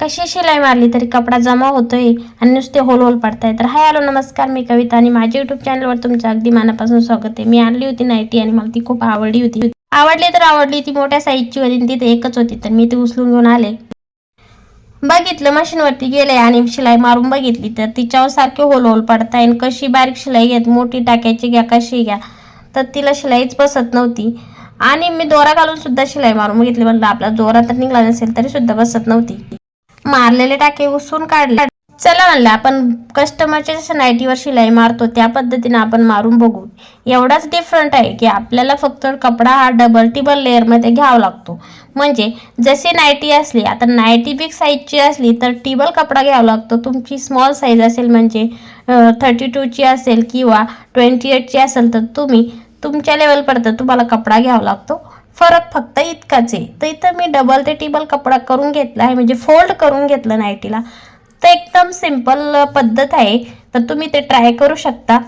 कशी शिलाई मारली तरी कपडा जमा होतोय आणि नुसते होल होल पडताय. तर हाय हॅलो नमस्कार मी कविता आणि माझ्या युट्यूब चॅनलवर तुमचं अगदी मनापासून स्वागत आहे. मी आणली होती नाईटी आणि मला ती खूप आवडली होती. आवडली तर आवडली ती मोठ्या साईजची होती तिथे एकच होती. तर मी ती उचलून घेऊन आले. बघितलं मशीनवरती गेले आणि शिलाई मारून बघितली. तर तिच्यावर सारखे होल होल पडताय आणि कशी बारीक शिलाई घेत मोठी टाक्याची घ्या कशी घ्या. तर तिला शिलाईच बसत नव्हती. आणि मी दोरा घालून सुद्धा शिलाई मारून बघितली. म्हणलं आपला दोरा तर निघाला नसेल तरी सुद्धा बसत नव्हती. मारलेले टाके उसून काढले. चला म्हणलं आपण कस्टमरच्या जसं नाईटीवर शिलाई मारतो त्या पद्धतीने आपण मारून बघू. एवढाच डिफरंट आहे की आपल्याला फक्त कपडा हा डबल टिबल लेअरमध्ये घ्यावा लागतो. म्हणजे जशी नाईटी असली आता नाईटी बिग साईजची असली तर टिबल कपडा घ्यावा लागतो. तुमची स्मॉल साईज असेल म्हणजे थर्टी टूची असेल किंवा ट्वेंटी एटची असेल तर तुम्ही तुमच्या लेवलपर्यंत तुम्हाला कपडा घ्यावा लागतो. फरक फक्त इतकाच आहे. तर इथं मी डबल ते टिबल कपडा करून घेतला आहे. म्हणजे फोल्ड करून घेतलं नाईटीला तर एकदम सिंपल पद्धत आहे. तर तुम्ही ते ट्राय करू शकता.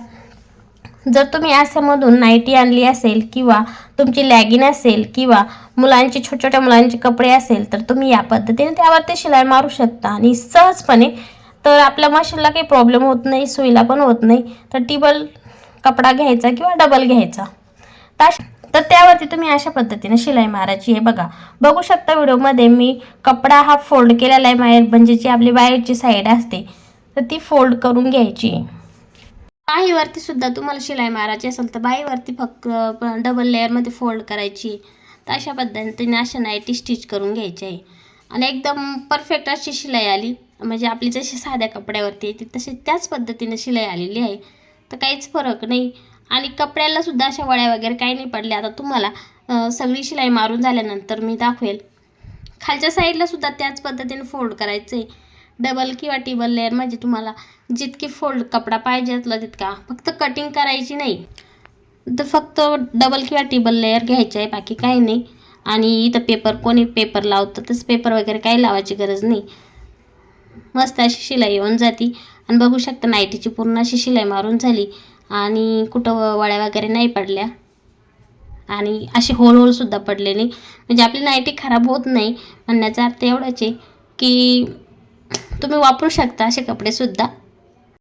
जर तुम्ही अशामधून नाईटी आणली असेल किंवा तुमची लॅगिन असेल किंवा मुलांचे छोट्या छोट्या मुलांचे कपडे असेल तर तुम्ही या पद्धतीने त्यावरती शिलाई मारू शकता. आणि सहजपणे तर आपल्या मशीनला काही प्रॉब्लेम होत नाही सुईला पण होत नाही. तर टिबल कपडा घ्यायचा किंवा डबल घ्यायचा. तर तर त्यावरती तुम्ही अशा पद्धतीने शिलाई मारायची. आहे बघा. बघू शकता व्हिडिओमध्ये मी कपडा हा फोल्ड केलेला आहे बाहेर. म्हणजे जी आपली बाहेरची साईड असते तर ती फोल्ड करून घ्यायची. बाहीवरती सुद्धा तुम्हाला शिलाई मारायची असेल तर बाहीवरती फक्त डबल लेअरमध्ये फोल्ड करायची. तर अशा पद्धतीने अशा नाईटी स्टिच करून घ्यायची. आहे आणि एकदम परफेक्ट अशी शिलाई आली. म्हणजे आपली जशी साध्या कपड्यावरती येते तशी त्याच पद्धतीने शिलाई आलेली आहे. तर काहीच फरक नाही. आणि कपड्याला सुद्धा अशा वळ्या वगैरे काही नाही पडल्या. आता तुम्हाला सगळी शिलाई मारून झाल्यानंतर मी दाखवेल. खालच्या साईडला सुद्धा त्याच पद्धतीने फोल्ड करायचं. आहे डबल किंवा टिबल लेअर म्हणजे तुम्हाला जितकी फोल्ड कपडा पाहिजे असला तितका. फक्त कटिंग करायची नाही. तर फक्त डबल किंवा टिबल लेअर घ्यायचे आहे. बाकी काही नाही. आणि इथं पेपर कोणी पेपर लावतं तसं पेपर वगैरे काही लावायची गरज नाही. मस्त अशी शिलाई येऊन जाती. आणि बघू शकता नाईटीची पूर्ण अशी शिलाई मारून झाली. आणि कुठं वळ्या वगैरे नाही पडल्या. आणि असे होल होलसुद्धा पडले नाही. म्हणजे आपली नाईटी खराब होत नाही. म्हणण्याचा अर्थ एवढाच आहे की तुम्ही वापरू शकता असे कपडेसुद्धा